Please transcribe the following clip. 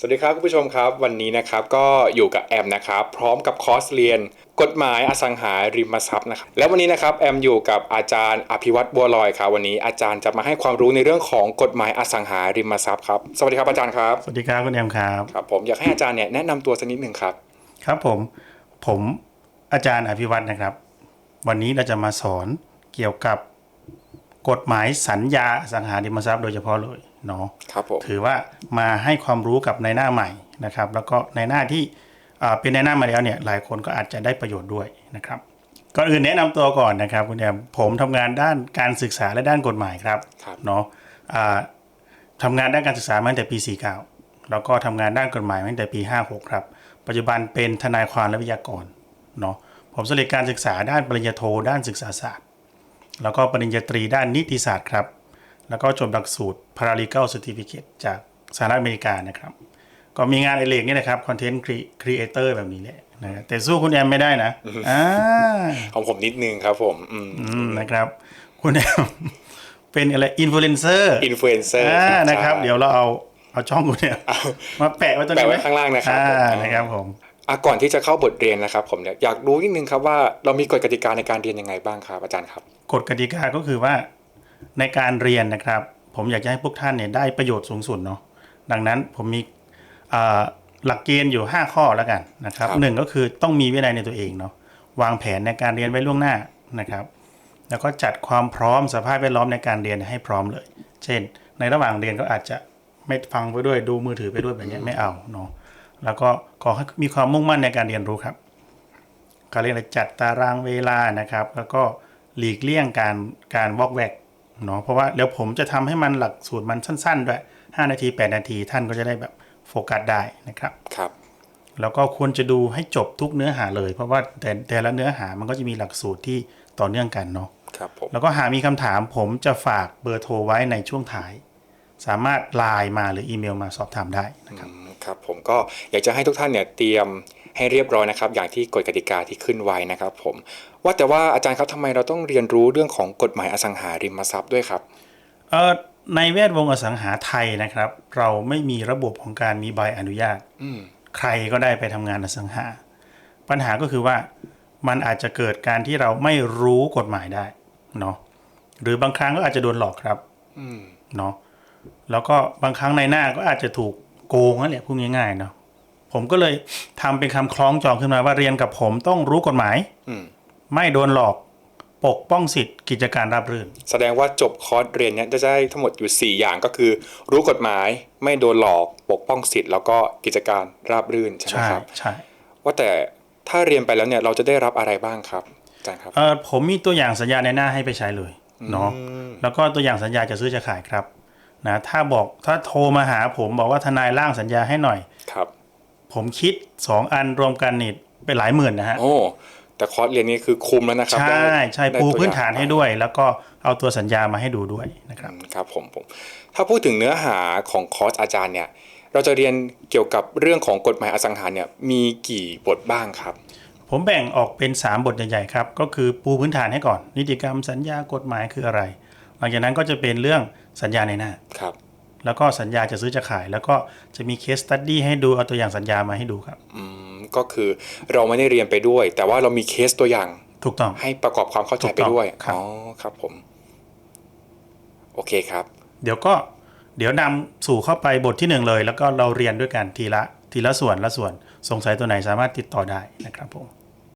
สวัสดีครับคุณผู้ชมครับวันนี้นะครับก็อยู่กับแอมนะครับพร้อมกับคอร์สเรียน กฎหมายอสังหาริมทรัพย์นะครับและวันนี้นะครับแอมอยู่กับอาจารย์อภิวัตรบัวลอยครับวันนี้อาจารย์จะมาให้ความรู้ในเรื่องของกฎหมายอสังหาริมทรัพย์ครับสวัสดีครับอาจารย์ครับสวัสดีครับคุณแอมครับครับผมอยากให้อาจารย์เนี่ยแนะนำตัวสักนิดหนึ่งครับ ครับผมผมอาจารย์อภิวัตรนะครับ วันนี้เราจะมาสอนเกี่ยวกับกฎหมายสัญญาอสังหาริมทรัพย์โดยเฉพาะเลย เนาะครับผมถือว่ามาให้ความรู้กับในหน้าใหม่นะครับ แล้วก็ในหน้าที่อ่าเป็นในหน้ามาแล้วเนี่ยหลายคนก็อาจจะได้ประโยชน์ด้วยนะครับก่อนอื่นแนะนำตัวก่อนนะครับคุณแอมผมทำงานด้านการศึกษาและด้านกฎหมายครับครับเนาะอ่าทำงานด้านการศึกษามาตั้งแต่ปี 49 แล้วก็ทำงานด้านกฎหมายมาตั้งแต่ปี 56 ครับ ปัจจุบันเป็นทนายความและวิทยากรเนาะผมสำเร็จการศึกษาด้านปริญญาโทด้านศึกษาศาสตร์ แล้วก็ปริญญาตรีด้านนิติศาสตร์ครับ แล้วก็จบหลักสูตร Paralegal Certificate จากสหรัฐอเมริกานะครับ ก็มีงานอดิเรกนี่นะครับคอนเทนต์ครีเอเตอร์แบบนี้แหละนะแต่สู้คุณแอมไม่ได้นะอ่าของผมนิดนึงครับผมอืมอืมนะครับ คุณแอมเป็นอะไรอินฟลูเอนเซอร์อินฟลูเอนเซอร์อ่านะครับ เดี๋ยวเราเอาเอาช่องคุณเนี่ยมาแปะไว้ตรงนี้แปะไว้ข้างล่างนะครับอ่าผมนะครับผมอะก่อนที่จะเข้าบทเรียนนะครับ ผมเนี่ยอยากรู้นิดนึงครับว่าเรามีกฎกติกาในการเรียนยังไงบ้างครับอาจารย์ครับกฎกติกาก็คือว่า ในการเรียนนะครับ ผมอยากจะให้พวกท่านเนี่ยได้ประโยชน์สูงสุดเนาะดังนั้นผมมีอ่าหลักเกณฑ์อยู่ 5 ข้อแล้วกันนะครับครับหนึ่งก็คือต้องมีวินัยในตัวเองเนาะวางแผนในการเรียนไว้ล่วงหน้านะครับ แล้วก็จัดความพร้อมสภาพแวดล้อมในการเรียนให้พร้อมเลย เช่น ในระหว่างเรียนก็อาจจะไม่ฟังไปด้วยดูมือถือไปด้วยแบบเนี้ยไม่เอาเนาะแล้วก็ขอให้มีความมุ่งมั่นในการเรียนรู้ครับเขาเรียกอะไรจัดตารางเวลานะครับ แล้วก็หลีกเลี่ยงการการวอกแวก เนาะเพราะว่าเดี๋ยวผมจะทำให้มันหลักสูตรมันสั้นๆด้วย5นาที 8 นาทีท่านก็จะได้แบบโฟกัสได้นะครับครับ แล้วก็ควรจะดูให้จบทุกเนื้อหาเลย เพราะว่าแต่แต่ละเนื้อหามันก็จะมีหลักสูตรที่ต่อเนื่องกันเนาะครับผมแล้วก็หากมีคำถามผมจะฝากเบอร์โทรไว้ในช่วงท้าย สามารถไลน์มาหรืออีเมลมาสอบถามได้นะครับอืมครับผมก็อยากจะให้ทุกท่านเนี่ยเตรียม ให้เรียบร้อยนะครับ อย่างที่กฎกติกาที่ขึ้นไว้นะครับผมว่าแต่ว่าอาจารย์ครับทำไมเราต้องเรียนรู้เรื่องของกฎหมายอสังหาริมทรัพย์ด้วยครับเอ่อในแวดวงอสังหาไทยนะครับ เราไม่มีระบบของการมีใบอนุญาตอืมใครก็ได้ไปทำงานอสังหา ปัญหาก็คือว่ามันอาจจะเกิดการที่เราไม่รู้กฎหมายได้เนาะหรือบางครั้งก็อาจจะโดนหลอกครับอืมเนาะแล้วก็บางครั้งในหน้าก็อาจจะถูกโกงนั่นแหละพูดง่ายๆเนาะ ผมก็เลยทำเป็นคำคล้องจองขึ้นมาว่าเรียนกับผมต้องรู้กฎหมาย อืมไม่โดนหลอกปกป้องสิทธิ์กิจการราบรื่น แสดงว่าจบคอร์สเรียนเนี่ยจะได้ทั้งหมดอยู่ 4 อย่างก็คือ รู้กฎหมายไม่โดนหลอกปกป้องสิทธิ์แล้วก็กิจการราบรื่นใช่ไหมใช่ครับใช่ว่าแต่ถ้าเรียนไปแล้วเนี่ยเราจะได้รับอะไรบ้างครับอาจารย์ครับเออผมมีตัวอย่างสัญญาในหน้าให้ไปใช้เลยเนาะแล้วก็ตัวอย่างสัญญาจะซื้อจะขายครับนะถ้าบอกถ้าโทรมาหาผมบอกว่าทนายร่างสัญญาให้หน่อยครับ ผมคิด 2 อันรวมกันนี่เป็นหลายหมื่นนะฮะโอ้แต่คอร์สเรียนนี้คือคุ้มแล้วนะครับ ใช่ได้ใช่ได้ปูตัวพื้นอย่งฐานให้ด้วย แล้วก็เอาตัวสัญญามาให้ดูด้วยนะครับอืมครับผมผมถ้าพูดถึงเนื้อหาของคอร์สอาจารย์เนี่ยเราจะเรียนเกี่ยวกับเรื่องของกฎหมายอสังหาเนี่ยมีกี่บทบ้างครับ ผมแบ่งออกเป็น 3 บทใหญ่ๆครับ ก็คือปูพื้นฐานให้ก่อน นิติกรรมสัญญากฎหมายคืออะไร หลังจากนั้นก็จะเป็นเรื่องสัญญาในหน้าครับ แล้วก็สัญญาจะซื้อจะขาย แล้วก็จะมีเคสตัดดี้ให้ดูเอาตัวอย่างสัญญามาให้ดูครับอืมก็คือเราไม่ได้เรียนไปด้วย แต่ว่าเรามีเคสตัวอย่างถูกต้องให้ประกอบความเข้าใจถูกไปต้องด้วยครับอ๋อครับผม โอเคครับ เดี๋ยวก็เดี๋ยวนำสู่เข้าไปบทที่หนึ่งเลย แล้วก็เราเรียนด้วยกันทีละทีละส่วนละส่วน สงสัยตัวไหนสามารถติดต่อได้นะครับผม